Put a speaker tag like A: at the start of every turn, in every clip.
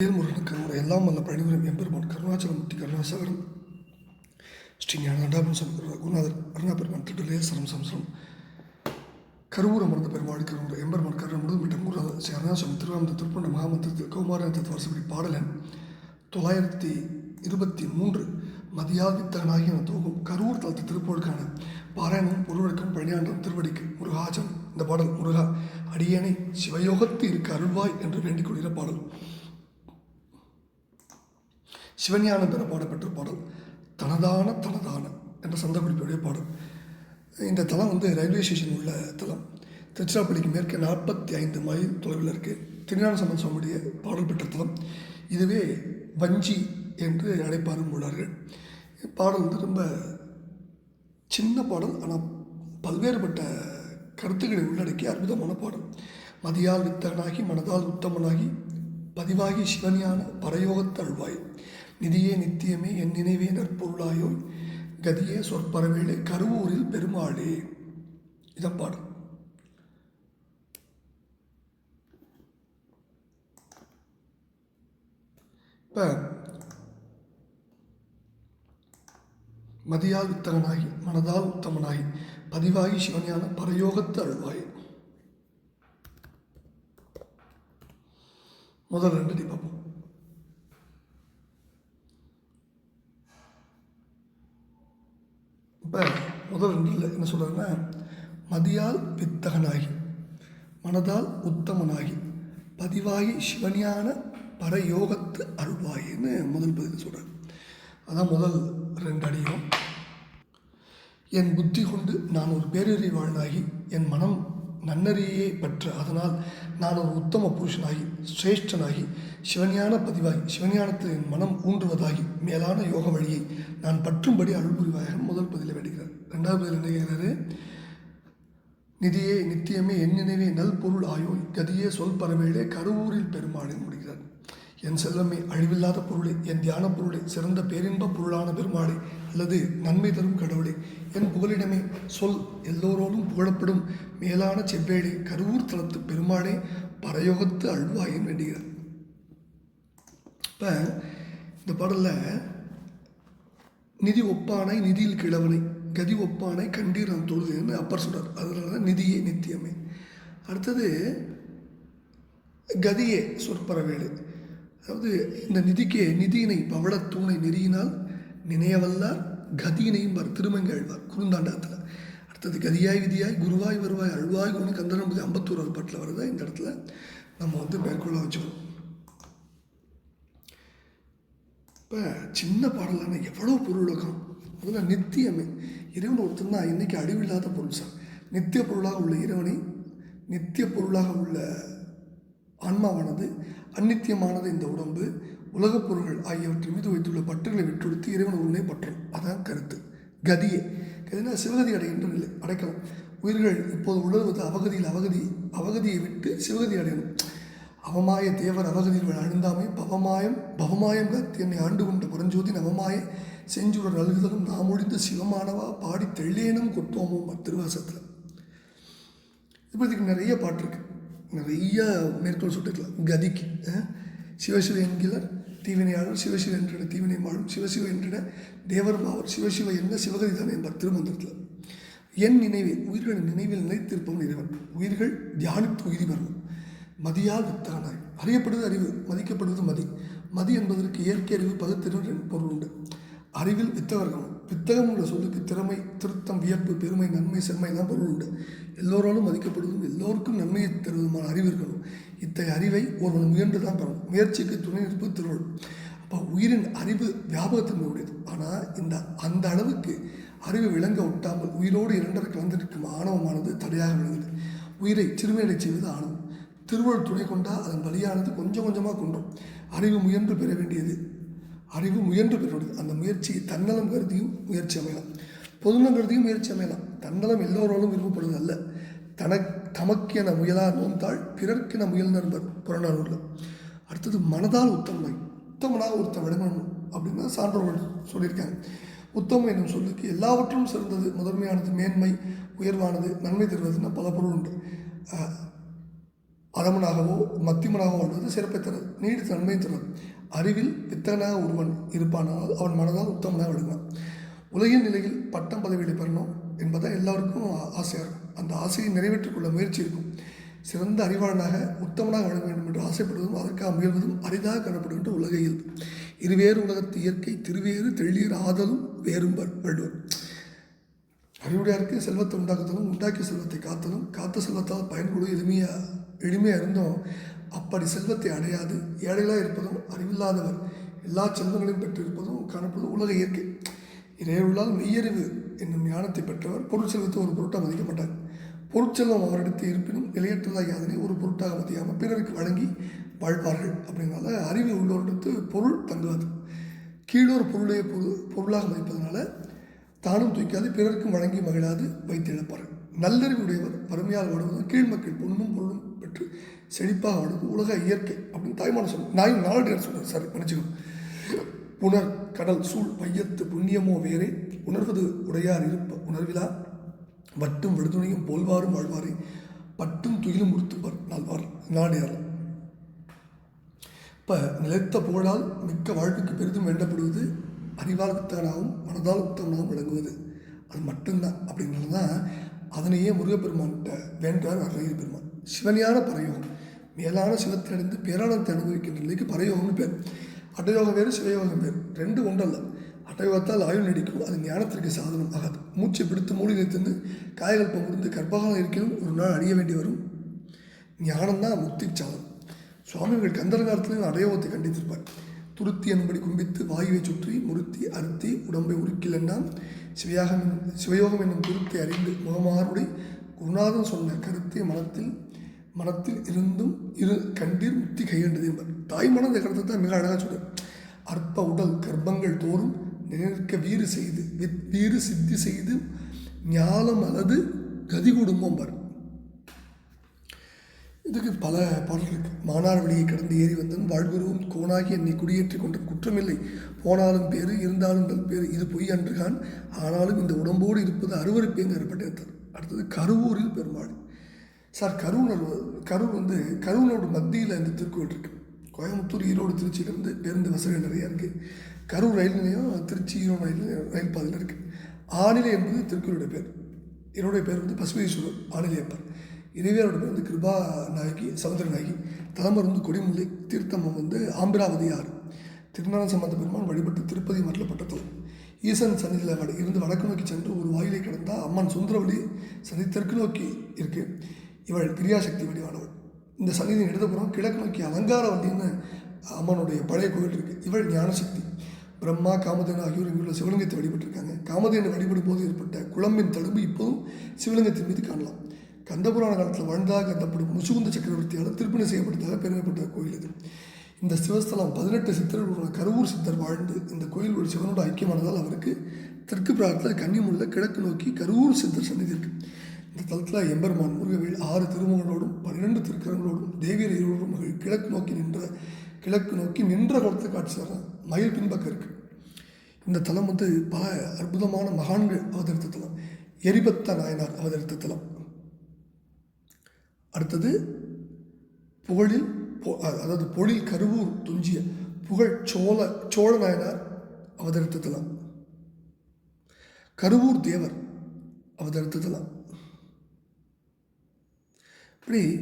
A: வேல்முருகனுக்கு அவரை எல்லாம் வல்ல பழனிபுரம் எம்பெருமான் கருணாச்சலமூர்த்தி கருணாசாகரம் ஸ்ரீ ஞான தண்டாபன் குருநாதர் அருணாபெருமான் திருடலேசரம் சம்சரம் கருவூர் அமர்ந்த பெருமாள் கருவூர் எம்பெருமான் கருண முழுமிட்ட குருநாதர் ஸ்ரீ அருணாசலம் திருவாமந்த திருப்பண்ட மகாமந்திரத்தில் கௌமாரன் தத்துவ பாடலன் தொள்ளாயிரத்தி இருபத்தி மூன்று மதியாதித்தகனாகிய தோகம் கரூர் தளத்து திருப்போருக்கான பாராயணம் பொருளுக்கும் பழனியாண்டம் திருவடிக்கு முருகாஜம் இந்த பாடல் முருகா அடியேனை சிவயோகத்து இருக்க அருள்வாய் என்று வேண்டிக் கொள்கிற பாடல். சிவஞானம் பெற பாடப்பட்ட பாடல். தனதான தனதான என்ற சந்த குறிப்புடைய பாடல். இந்த தலம் வந்து ரயில்வே ஸ்டேஷன் உள்ள தலம். திருச்சிராப்பள்ளிக்கு மேற்கே நாற்பத்தி ஐந்து மைல் தொலைவில் இருக்குது திருஞான சம்பந்த சுவாமியுடைய பாடல் பெற்ற தலம். இதுவே வஞ்சி என்று அழைப்பாரும் உள்ளார்கள். பாடல் வந்து ரொம்ப சின்ன பாடல் ஆனால் பல்வேறுபட்ட கருத்துக்களை உள்ளடக்கிய அற்புதமான பாடல். மதியால் வித்தகனாகி மனதால் உத்தமனாகி பதிவாகி சிவஞான பரயோகத்தழ்வாய் நிதியே நித்தியமே என் நினைவே நற்பொருளாயோய் கதியே சொற்பரவேளை கருவூரில் பெருமாளே. இதை பாடும். இப்போ மதியால் வித்தகனாகி மனதால் உத்தமனாகி பதிவாகி சிவஞான பரயோகத்து அழுவாய் முதல் ரெண்டு பார்ப்போம். இப்போ முதல் ரெண்டில் என்ன சொல்கிறாங்கன்னா மதியால் வித்தகனாகி மனதால் உத்தமனாகி பதிவாகி சிவஞான பரயோகத்து அருள்வாயின்னு முதல் பதில் சொல்கிறார் அதான் முதல் ரெண்டு அடியும். என் புத்தி கொண்டு நான் ஒரு பேரறிவாளனாகி என் மனம் நன்னறியே பெற்ற அதனால் நான் ஒரு உத்தம புருஷனாகி சிரேஷ்டனாகி சிவஞான பதிவாகி சிவஞானத்தில் என் மனம் ஊன்றுவதாகி மேலான யோக வழியை நான் பற்றும்படி அருள் முதல் பதிலை வேண்டுகிறார். ரெண்டாவது பதில் என்ன கேட்கிறாரு? நிதியே நித்தியமே என் நினைவே நல் பொருள் ஆயோய் கதியே சொல் பரவேலே கருவூரில் பெருமாளின் முடிகிறார். என் செல்வமே அழிவில்லாத பொருளை என் தியான பொருளை சிறந்த பேரின்ப பொருளான பெருமாளே அல்லது நன்மை தரும் கடவுளை என் புகலிடமே சொல் எல்லோரோடும் புகழப்படும் மேலான செவ்வேளே கருவூர் தளத்து பெருமாளே பரயோகத்து அழ்வாயின் வேண்டுகிறார். இப்போ இந்த பாடலில் நிதி ஒப்பானை நிதியில் கிழவனை கதி ஒப்பானை கண்டீர் நான் தொழுதுன்னு அப்பர் சொல்கிறார் அதனால தான் நிதியே நித்தியமே. அடுத்தது கதியே சொற்பரவேடு அதாவது இந்த நிதிக்கு நிதியினை பவளத்தூணை நெறியினால் நினையவல்லார் கதியினையும் வர் திருமங்கை அழ்வார். குறுந்தாண்டகத்தில். அடுத்தது கதியாய் விதியாய் குருவாய் வருவாய் அழ்வாய் ஒன்று கந்தனம்பதி ஐம்பத்தோராவது பாட்டில் வருதா. இந்த இடத்துல நம்ம வந்து மேற்கொள்ள வச்சுக்கணும். இப்போ சின்ன பாடலான எவ்வளோ பொருள் முதல்ல நித்தியமே. இறைவன் ஒருத்தன் தான். இன்றைக்கி அழிவில்லாத பொருள் சார். நித்திய பொருளாக உள்ள இறைவனை நித்திய பொருளாக உள்ள ஆன்மாவானது அந்நித்தியமானது இந்த உடம்பு உலகப் பொருள்கள் ஆகியவற்றின் மீது வைத்துள்ள பற்றுகளை விட்டுடுத்து இறைவன் ஒருவனே பற்றும். அதான் கருத்து. கதியே. கதினா சிவகதி அடைகின்ற நிலை அடைக்கலாம். உயிர்கள் இப்போது உணர்வது அவகதியில் அவகதி அவகதியை விட்டு சிவகதி அடையணும். அவமாய தேவர் அவகதியில் அழுந்தாமை பவமாயம் பவமாயம் கத்தி என்னை ஆண்டு கொண்ட புரஞ்சோதி நவமாய. செஞ்சுடர் அழுகுதலும் நாம் ஒழிந்த சிவமானவா? பாடி தெள்ளேனும் கொட்டோமோ திருவாசத்தில் இப்போதைக்கு நிறைய பாட்டு இருக்குது நிறைய மேற்கோள் சுட்டுக்கலாம் கதிக்கு சிவசிவ என்கிறார் தீவினையாளர் சிவசிவ என்றிட தீவினை மாளும் சிவசிவ என்றிட தேவர் மாவர் சிவசிவ என்ன சிவகதி தான் என்பார் திருமந்திரத்தில். என் நினைவே உயிர்களின் நினைவில் நிலைத்திருப்பவன் இறைவன். உயிர்கள் தியானித்து உயிரி வரணும் மதியால் வித்தகனாய் அறியப்படுவது அறிவு மதிக்கப்படுவது மதி. மதி என்பதற்கு இயற்கை அறிவு பகுத்தறிவு பொருள் உண்டு. அறிவில் வித்தகர்கள் வித்தகம் உள்ள சொல்லுக்கு திறமை திருத்தம் வியப்பு பெருமை நன்மை செம்மை தான் பொருள் உண்டு. எல்லோராலும் மதிக்கப்படுவதும் எல்லோருக்கும் நன்மையை தருவதுமான அறிவு இருக்கணும். இத்தகைய அறிவை ஒருவன் முயன்று தான் பெறணும். முயற்சிக்கு துணை நிற்பு திருவள் அப்போ உயிரின் அறிவு வியாபகத்தன்மை உடையது. ஆனால் இந்த அந்த அளவுக்கு அறிவு விளங்க ஒட்டாமல் உயிரோடு இரண்டரை கலந்திருக்கும் ஆணவமானது தடையாக விளங்குது உயிரை சிறுமையடை செய்வது ஆணவம். திருவள்ளுவர் துணை கொண்டால் அதன் வழியானது கொஞ்சம் கொஞ்சமாக கொண்டோம் அறிவு முயன்று பெற வேண்டியது அறிவு முயன்று பெறுவது. அந்த முயற்சியை தன்னலம் கருதியும் முயற்சி அமையலாம். பொதுநலம் கருதியும் முயற்சி அமையலாம். தன்னலம் எல்லோராலும் விரும்பப்படுவது அல்ல. தனக் தமக்கென முயலா நோந்தாள் பிறர்க்கென முயல் நண்பர் புறநானூரில் அடுத்தது மனதால் உத்தமனை. உத்தமனாக ஒருத்தன் விளங்கணும் அப்படின்னு சான்றோர்கள் சொல்லியிருக்காங்க. உத்தமம் என்னும் சொல்லுக்கு எல்லாவற்றும் சிறந்தது முதன்மையானது மேன்மை உயர்வானது நன்மை தருவதுன்னா பல பொருள் உண்டு. அஹ், அதமனாகவோ மத்தியமனாகவோ வாழ்வது சிறப்பை தரும் நீடித்த நன்மை தரும் அறிவில் வித்தகனாக ஒருவன் இருப்பானால் அவன் மனதால் உத்தமனாக விடுவான் உலகின் நிலையில் பட்டம் பதவிகளை பெறணும் என்பதை எல்லாருக்கும் ஆசையாக இருக்கும். அந்த ஆசையை நிறைவேற்றிக் கொள்ள முயற்சி இருக்கும். சிறந்த அறிவாளனாக உத்தமனாக வாழ வேண்டும் என்று ஆசைப்படுவதும் அதற்காக முயல்வதும் அரிதாக காணப்படுகின்ற உலக இயல்பு இருவேறு உலகத்து இயற்கை திருவேறு தெளியர் ஆதலும் வேறும் வள்ளுவர். அறிவுடையாருக்கு செல்வத்தை உண்டாக்குதலும் உண்டாக்கிய செல்வத்தை காத்தலும் காத்த செல்வத்தால் பயன்படும் எளிமையாக எளிமையாக இருந்தும். அப்படி செல்வத்தை அடையாது. ஏழைகளாக இருப்பதும் அறிவில்லாதவர். எல்லா செல்வங்களையும் பெற்றிருப்பதும் காணப்படும் உலக இயற்கை. இறையுள்ளால் மெய்யறிவு என்னும் ஞானத்தை பெற்றவர் பொருள் செல்வத்தை ஒரு பொருட்டாக மதிக்க மாட்டார் பொருட்செல்வம் அவரிடத்து இருப்பினும் நிலையற்றதாக அதனை ஒரு பொருட்டாக மதியாமல் பிறருக்கு வழங்கி வாழ்வார்கள் அப்படின்னால அறிவு உள்ளவரிடத்து பொருள் தங்குவது. கீழோர் பொருளை பொருள் பொருளாக மதிப்பதனால தானும் தூக்காது பிறருக்கும் வழங்கி மகிழாது வைத்து இழப்பார்கள் நல்லறிவுடையவர் வறுமையால் வாடுவதும் கீழ் மக்கள் பொண்ணும் பொருளும் பெற்று செழிப்பாக வளரும் உலக இயற்கை அப்படின்னு தாய்மான சொல் நாயும் நாளடியார் சொல்லுவார் சார் மன்னிச்சுக்கணும் உணர் கடல் சூழ் மையத்து புண்ணியமோ வேறே உணர்வது உடையார் இருப்ப உணர்விலா? வட்டும் விடுதுணையும் போல்வாரும் வாழ்வாரே பட்டும் துயிலும் உறுத்துவார் நாள்வார் நாடியார் இப்போ நிலைத்த புகழால் மிக்க வாழ்வுக்கு பெரிதும் வேண்டப்படுவது அறிவால் உத்தவனாகவும் மனதால் உத்தவனாகவும் விளங்குவது. அது மட்டும்தான். அப்படிங்கிறது தான் அதனையே முருகப்பெருமான்கிட்ட வேண்டார் அருணகிரி பெருமான். சிவனியான பரயோகம். மேலான சிவத்திலிருந்து பேரானத்தை அனுபவிக்கின்ற நிலைக்கு பரயோகம்னு பேர். அட்டயோகம் வேறு சிவயோகம் வேறு. ரெண்டு ஒன்றல்ல. அட்டயோகத்தால் ஆயுள் நீடிக்கும். அது ஞானத்திற்கு சாதனம் ஆகாது. மூச்சை பிடித்து மூடி வைத்திருந்து காய்கள் பகுர்ந்து கர்ப்பகாலம் இருக்கணும் ஒரு நாள் அழிய வேண்டி வரும். ஞானம்தான் முக்தி சாதனம். சுவாமிகள் கந்தரகாலத்திலும் அடையோகத்தை கண்டித்திருப்பார். துருத்தி என்படி கும்பித்து வாயுவை சுற்றி முருத்தி அறுத்தி உடம்பை உருக்கில் சிவயாகம் சிவயோகம் என்னும் துருத்தை அறிந்து முகமாறுடை குருநாதன் சொன்ன கருத்தை மனத்தில் மனத்தில் இருந்தும் இரு கண்டீர் முத்தி கையண்டது என்பார். தாய் மனம் இந்த கருத்தை தான் மிக அழகாக சொல்றார். அற்ப உடல் கர்ப்பங்கள் தோறும் நினைக்க வீறு செய்து வித் வீறு சித்தி செய்து ஞானம் அல்லது கதி குடும்பம் பார். இதுக்கு பல பாடல்கள். இருக்கு மானார் வழியை கடந்து ஏறி வந்தன் வாழ்வுருவும் கோணாகி என்னை குடியேற்றி கொண்ட குற்றமில்லை. போனாலும் பேரு இருந்தாலும் பல் பேரு இது பொய் அன்றுகான் ஆனாலும் இந்த உடம்போடு இருப்பது அருவருப்பேங்க ஏற்பட்டிருந்தார் அடுத்தது கருவூரில் பெருமாள். சார் கரூர் கரூர் வந்து கரூரோட மத்தியில் இந்த திருக்கோயில் இருக்குது கோயம்புத்தூர் ஈரோடு திருச்சியிலேருந்து பேருந்து வசதிகள் நிறையா இருக்குது கரூர் ரயில் நிலையம் திருச்சி ஈரோடு ரயில் ரயில் பாதையில் இருக்குது ஆணிலை என்பது திருக்கோயிலுடைய பேர். என்னுடைய பேர் வந்து பசுபதீஸ்வரர் ஆணிலையப்பர் அவரோட பேர் வந்து கிருபா நாயகி சமுதிர நாயகி தலைமர் வந்து கொடிமுல்லை தீர்த்தம் வந்து ஆம்பிராவதி ஆறு திருநாள சம்பந்த பெருமான் வழிபட்டு திருப்பதி மரலப்பட்ட தலம் ஈசன் சன்னிதியில் வட இருந்து வடக்கு நோக்கி சென்று ஒரு வாயிலை கடந்தால் அம்மன் சுந்தரவழி சன்னி தெற்கு நோக்கி இருக்கு. இவள் கிரியாசக்தி வடிவானவள். இந்த சன்னிதியின் இடதுபுறம் கிழக்கு நோக்கி அலங்கார வண்டின்னு அம்மனுடைய பழைய கோவில் இருக்குது இவள் ஞானசக்தி. பிரம்மா காமதேனு ஆகியோர் இங்குள்ள சிவலிங்கத்தை வழிபட்டிருக்காங்க. காமதேனு வழிபடும் போது ஏற்பட்ட குழம்பின் தழும்பு இப்போதும் சிவலிங்கத்தின் மீது காணலாம். கந்தபுராண காலத்தில் வாழ்ந்ததாக கருதப்படும் முசுகுந்த சக்கரவர்த்தியால் திருப்பணி செய்யப்பட்டதாக பெருமைப்பட்ட கோயில் இது. இந்த சிவஸ்தலம் பதினெட்டு சித்தர்கள் உள்ள கருவூர் சித்தர் வாழ்ந்து இந்த கோயில் ஒரு சிவனோட ஐக்கியமானதால் அவருக்கு தெற்கு பிராகத்தில் கன்னிமுள்ள கிழக்கு நோக்கி கருவூர் சித்தர் சன்னிதி இருக்கு. இந்த தலத்தில் எம்பெருமான் முருகவேல் ஆறு திருமுகங்களோடும் பன்னிரெண்டு திருக்கரங்களோடும் தேவியர் இருவரும் கிழக்கு நோக்கி நின்ற கிழக்கு நோக்கி நின்ற குளத்தை காட்சி தர்றான் மயில் பின்பக்கம் இருக்கு. இந்த தலம் வந்து பல அற்புதமான மகான்கள் அவதரித்த தலம். எரிபத்த நாயனார் அவதரித்த தலம். அடுத்தது புகழில் பொ- அதாவது பொழில் கருவூர் துஞ்சிய புகழ் சோழ சோழ நாயனார் அவதரித்ததெல்லாம். தலம் கருவூர் தேவர் அவதரித்ததெல்லாம். தலம் இப்படி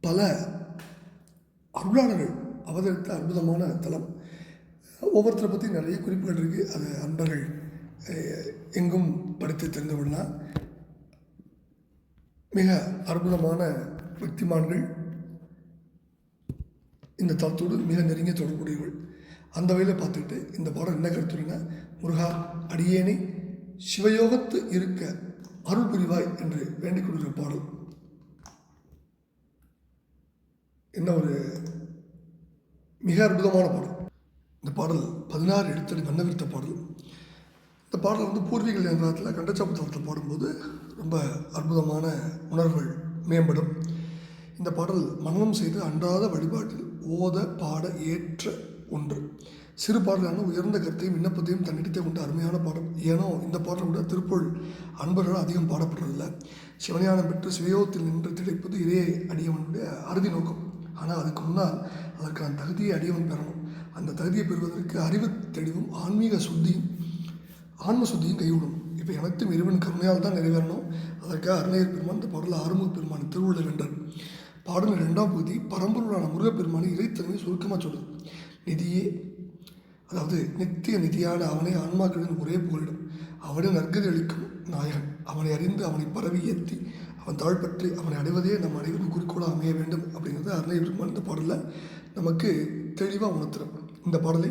A: பல அருளாளர்கள் அவதரித்த அற்புதமான தலம். ஒவ்வொருத்தரை பற்றி நிறைய குறிப்புகள் இருக்குது அதை அன்பர்கள் எங்கும் படித்து தெரிந்து கொள்ளலாம். மிக அற்புதமான விக்திமான்கள் இந்த தளத்தோடு மிக நெருங்கிய தொடர்புடையவள் அந்த வகையில் பார்த்துக்கிட்டு இந்த பாடம் என்ன கருத்துள்ளன முருகா அடியேனை சிவயோகத்து இருக்க அருள் புரிவாய் என்று வேண்டிக் கொள்கிற பாடல். என்ன ஒரு மிக அற்புதமான பாடல். இந்த பாடல் பதினாறு எழுத்தடி வண்ணவிருத்த பாடல். இந்த பாடல் வந்து பூர்வீக நேரத்தில் கண்டச்சாப்பு பாடும்போது ரொம்ப அற்புதமான உணர்வுகள் மேம்படும். இந்த பாடல் மனனம் செய்து அன்றாத வழிபாட்டில் ஓத பாட ஏற்ற ஒன்று. சிறு பாடலான உயர்ந்த கருத்தையும் விண்ணப்பத்தையும் தன்னிடத்தை கொண்ட அருமையான பாடல். ஏனோ இந்த பாடலை விட திருப்பொருள் அன்பர்கள் அதிகம் பாடப்படுறதில்ல. சிவஞானம் பெற்று சுயோகத்தில் நின்று திளைப்பது இதே அடியவனுடைய அறுதி நோக்கம். ஆனால் அதுக்கு முன்னால் அதற்கான தகுதியை அடியவன் பெறணும். அந்த தகுதியை பெறுவதற்கு அறிவு தெளிவும் ஆன்மீக சுத்தியும் ஆன்ம சுத்தியும் கைவிடும் இப்போ எனக்கும் இறைவன் கருணையால் தான் நிறைவேறணும். அதற்காக அருணையர் பெருமான் இந்த பாடலில் ஆறுமுக பெருமான் திருவள்ள என்றார் பாடலின் ரெண்டாம் பகுதி பரம்பொருளான முருகப்பெருமானை இறைத்தன்மையை சுருக்கமாக சொல்லுது நிதியே அதாவது நித்திய நிதியான அவனை ஆன்மாக்களின் ஒரே புகழிடும் அவனை நற்கதி அளிக்கும் நாயகன். அவனை அறிந்து அவனை பரவி ஏற்றி அவன் தாழ்பற்றி அவனை அடைவதே நம் அனைவரும் குறிக்கோளாக அமைய வேண்டும் அப்படிங்கிறது அருணை பெருமான் இந்த பாடலில் நமக்கு தெளிவாக உணர்த்துறோம் இந்த பாடலை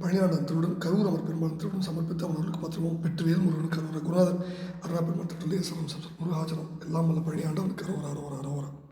A: பழனியாண்டன் திருடன் கரூர் அமர் பெருமான் திருடன் சமர்ப்பித்து அவர்களுக்கு பத்திரமும் பெற்று முருகன் அருண குருநாதர் அருணா பெருமான் திட்டத்திலே சரம் முருகாச்சலம் எல்லாம் வல்ல பழனியாண்டவன் கரூர் அரோரா அரோரா.